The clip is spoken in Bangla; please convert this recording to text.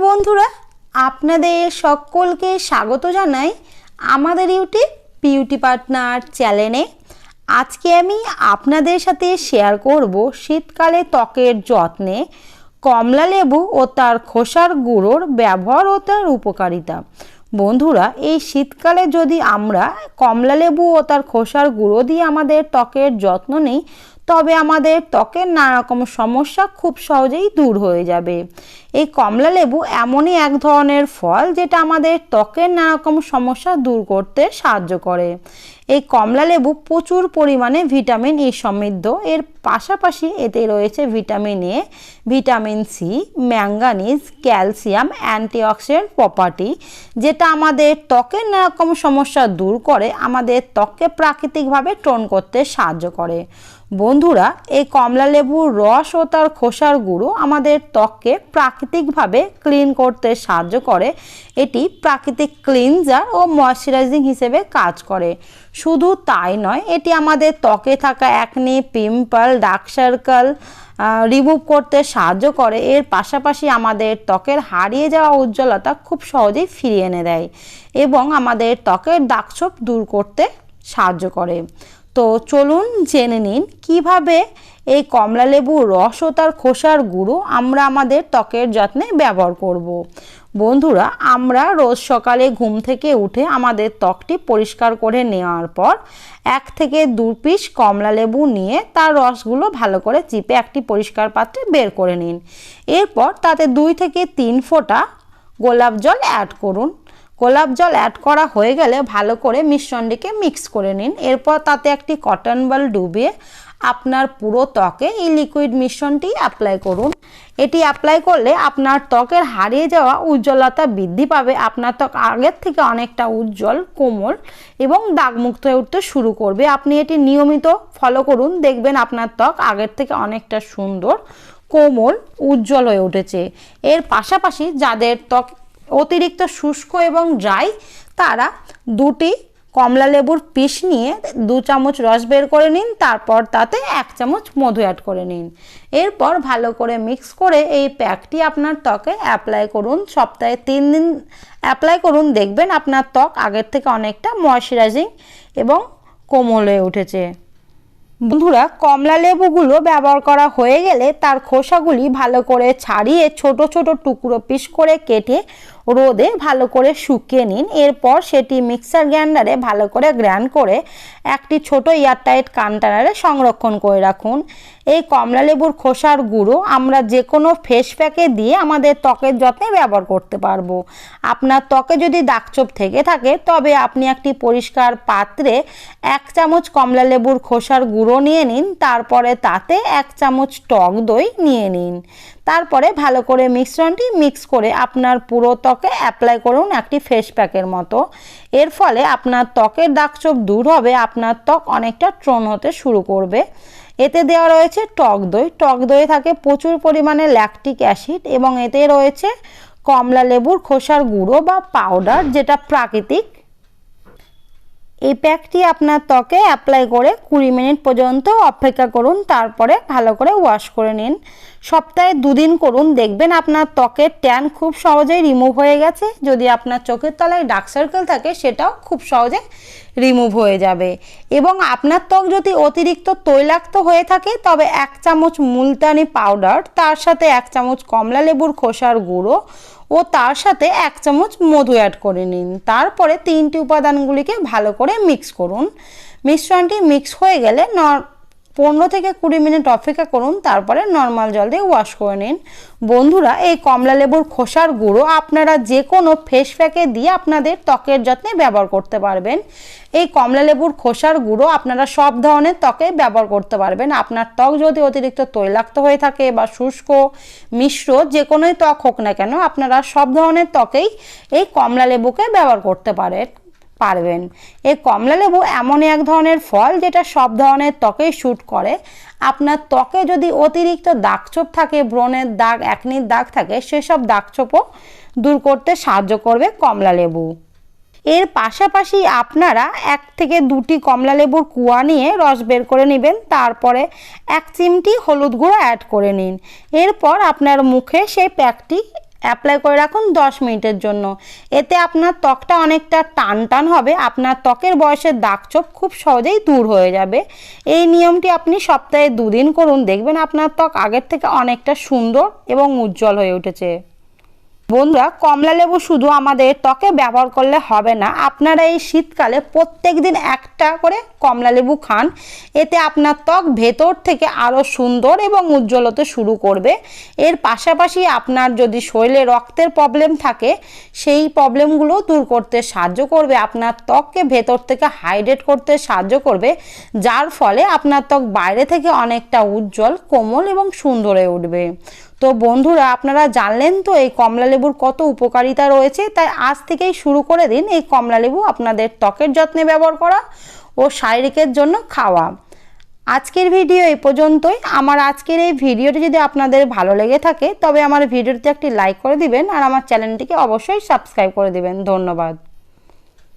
বন্ধুরা, আপনাদের সকলকে স্বাগত জানাই আমাদের ইউটিউব বিউটি পার্টনার চ্যানেলে। আজকে আমি আপনাদের সাথে শেয়ার করব শীতকালে ত্বকের যত্নে কমলা লেবু ও তার খোসার গুঁড়োর ব্যবহার ও তার উপকারিতা। বন্ধুরা, এই শীতকালে যদি আমরা কমলা লেবু ও তার খোসার গুঁড়ো দিয়ে আমাদের ত্বকের যত্ন নিই তবে আমাদের ত্বকের নানা রকম সমস্যা খুব সহজেই দূর হয়ে যাবে। এই কমলা লেবু এমনই এক ধরনের ফল যেটা আমাদের ত্বকের নানা রকম সমস্যা দূর করতে সাহায্য করে। এই কমলা লেবু প্রচুর পরিমাণে ভিটামিন ই সমৃদ্ধ। এর পাশাপাশি এতে রয়েছে vitamin A, vitamin C, manganese, calcium, antioxidant property, যেটা আমাদের ত্বকের নানা রকম সমস্যা দূর করে, আমাদের ত্বককে প্রাকৃতিকভাবে টোন করতে সাহায্য করে। বন্ধুরা, এই কমলা লেবুর রস ও তার খোসার গুঁড়ো আমাদের ত্বককে প্রাকৃতিকভাবে ক্লিন করতে সাহায্য করে। এটি প্রাকৃতিক ক্লিনজার ও ময়শ্চারাইজিং হিসেবে কাজ করে। শুধু তাই নয়, এটি আমাদের ত্বকে থাকা acne pimple dark circle remove করতে সাহায্য করে। এর পাশাপাশি আমাদের ত্বকের হারিয়ে যাওয়া উজ্জ্বলতা খুব সহজেই ফিরিয়ে এনে দেয় এবং আমাদের ত্বকের দাগছোপ দূর করতে সাহায্য করে। তো চলুন জেনে নিন কীভাবে এই কমলা লেবুর রস ও তার খোসার গুঁড়ো আমরা আমাদের ত্বকের যত্নে ব্যবহার করব। বন্ধুরা, আমরা রোজ সকালে ঘুম থেকে উঠে আমাদের ত্বকটি পরিষ্কার করে নেওয়ার পর এক থেকে দু পিস কমলা লেবু নিয়ে তার রসগুলো ভালো করে চিপে একটি পরিষ্কার পাত্রে বের করে নিন এরপর তাতে দুই থেকে তিন ফোঁটা গোলাপ জল অ্যাড করুন গোলাপ জল অ্যাড করা হয়ে গেলে ভালো করে মিশ্রণটিকে মিক্স করে নিন। এরপর তাতে একটি কটন বল ডুবিয়ে আপনার পুরো ত্বকে এই লিকুইড মিশ্রণটি অ্যাপ্লাই করুন। এটি অ্যাপ্লাই করলে আপনার ত্বকের হারিয়ে যাওয়া উজ্জ্বলতা বৃদ্ধি পাবে। আপনার ত্বক আগের থেকে অনেকটা উজ্জ্বল, কোমল এবং দাগমুক্ত হয়ে উঠতে শুরু করবে। আপনি এটি নিয়মিত ফলো করুন। দেখবেন আপনার ত্বক আগের থেকে অনেকটা সুন্দর, কোমল, উজ্জ্বল হয়ে উঠেছে। এর পাশাপাশি যাদের ত্বক অতিরিক্ত শুষ্ক এবং ড্রাই তারা দুটি কমলা লেবুর পিস নিয়ে দু চামচ রস বের করে নিন, তারপর তাতে এক চামচ মধু অ্যাড করে নিন। এরপর ভালো করে মিক্স করে এই প্যাকটি আপনার ত্বকে অ্যাপ্লাই করুন। সপ্তাহে তিন দিন অ্যাপ্লাই করুন, দেখবেন আপনার ত্বক আগের থেকে অনেকটা ময়শ্চারাইজিং এবং কোমল হয়ে উঠেছে। বন্ধুরা, কমলা লেবুগুলো ব্যবহার করা হয়ে গেলে তার খোসাগুলি ভালো করে ছাড়িয়ে ছোট ছোট টুকরো পিস করে কেটে রোদে ভালো করে শুকিয়ে নিন। এরপর সেটি মিক্সার গ্রাইন্ডারে ভালো করে গ্র্যান্ড করে একটি ছোট এয়ারটাইট কান্টারারে সংরক্ষণ করে রাখুন। এই কমলা লেবুর খোসার গুঁড়ো আমরা যে কোনো ফেস প্যাকে দিয়ে আমাদের ত্বকের যত্নে ব্যবহার করতে পারব। আপনার ত্বকে যদি দাগছোপ থেকে থাকে, তবে আপনি একটি পরিষ্কার পাত্রে এক চামচ কমলা লেবুর খোসার গুঁড়ো নিয়ে নিন, তারপরে তাতে এক চামচ টক দই নিয়ে নিন। তারপরে ভালো করে মিশ্রণটি মিক্স করে আপনার পুরো ত্বকে অ্যাপ্লাই করুন একটি ফেস প্যাকের মতো। এর ফলে আপনার ত্বকের দাগছোপ দূর হবে, আপনার ত্বক অনেকটা ট্রন হতে শুরু করবে। এতে দেওয়া রয়েছে টক দই। টক দই থাকে প্রচুর পরিমাণে ল্যাকটিক অ্যাসিড এবং এতে রয়েছে কমলা লেবুর খোসার গুঁড়ো বা পাউডার যেটা প্রাকৃতিক এই প্যাকটি আপনার ত্বকে অ্যাপ্লাই করে কুড়ি মিনিট পর্যন্ত অপেক্ষা করুন, তারপরে ভালো করে ওয়াশ করে নিন। সপ্তাহে দুদিন করুন, দেখবেন আপনার ত্বকের ট্যান খুব সহজেই রিমুভ হয়ে গেছে। যদি আপনার চোখের তলায় ডার্ক সার্কেল থাকে, সেটাও খুব সহজে রিমুভ হয়ে যাবে। এবং আপনার ত্বক যদি অতিরিক্ত তৈলাক্ত হয়ে থাকে, তবে এক চামচ মুলতানি পাউডার তার সাথে এক চামচ কমলা লেবুর খোসার গুঁড়ো ও তার সাথে এক চামচ মধু অ্যাড করে নিন। তারপরে তিনটি উপাদানগুলিকে ভালো করে মিক্স করুন। মিশ্রণটি মিক্স হয়ে গেলে পনেরো থেকে কুড়ি মিনিট অপেক্ষা করুন, তারপরে নর্মাল জল দিয়ে ওয়াশ করে নিন। বন্ধুরা, এই কমলা লেবুর খোসার গুঁড়ো আপনারা যে কোনো ফেস প্যাকে দিয়ে আপনাদের ত্বকের যত্নে ব্যবহার করতে পারবেন। এই কমলা লেবুর খোসার গুঁড়ো আপনারা সব ধরনের ত্বকে ব্যবহার করতে পারবেন। আপনার ত্বক যদি অতিরিক্ত তৈলাক্ত হয়ে থাকে বা শুষ্ক, মিশ্র যে কোনোই ত্বক হোক না কেন, আপনারা সব ধরনের ত্বকেই এই কমলা লেবুকে ব্যবহার করতে পারেন। পারবেন। এই কমলা লেবু এমন এক ধরনের ফল যেটা সব ধরনের ত্বকেই শ্যুট করে। আপনার ত্বকে যদি অতিরিক্ত দাগছোপ থাকে, ব্রণের দাগ একনির দাগ থাকে, সেসব দাগছোপও দূর করতে সাহায্য করবে কমলা লেবু। এর পাশাপাশি আপনারা এক থেকে দুটি কমলা লেবুর কুয়া নিয়ে রস বের করে নেবেন, তারপরে এক চিমটি হলুদ গুঁড়ো অ্যাড করে নিন। এরপর আপনার মুখে সেই প্যাকটি অ্যাপ্লাই করে রাখুন দশ মিনিটের জন্য। এতে আপনার ত্বকটা অনেকটা টান টান হবে, আপনার ত্বকের বয়সের দাগছোপ খুব সহজেই দূর হয়ে যাবে। এই নিয়মটি আপনি সপ্তাহে দুদিন করুন, দেখবেন আপনার ত্বক আগের থেকে অনেকটা সুন্দর এবং উজ্জ্বল হয়ে উঠেছে। বন্ধুরা, কমলা লেবু শুধু আমাদের ত্বকে ব্যবহার করলে হবে না। আপনারা এই শীতকালে প্রত্যেক দিন একটা করে কমলা লেবু খান। এতে আপনার ত্বক ভেতর থেকে আরও সুন্দর এবং উজ্জ্বল হতে শুরু করবে। এর পাশাপাশি আপনার যদি শরীরে রক্তের প্রবলেম থাকে, সেই প্রবলেমগুলো দূর করতে সাহায্য করবে। আপনার ত্বককে ভেতর থেকে হাইড্রেট করতে সাহায্য করবে। যার ফলে আপনার ত্বক বাইরে থেকে অনেকটা উজ্জ্বল, কোমল এবং সুন্দর হয়ে উঠবে। তো বন্ধুরা, আপনারা জানলেন তো এই কমলা লেবুর কত উপকারিতা রয়েছে, তাই আজ থেকেই শুরু করে দিন এই কমলালেবু আপনাদের ত্বকের যত্নে ব্যবহার করা ও শারীরিকের জন্য খাওয়া। আজকের ভিডিও এই পর্যন্তই। আমার আজকের এই ভিডিওটি যদি আপনাদের ভালো লেগে থাকে, তবে আমার ভিডিওটিতে একটি লাইক করে দিবেন আর আমার চ্যানেলটিকে অবশ্যই সাবস্ক্রাইব করে দিবেন। ধন্যবাদ।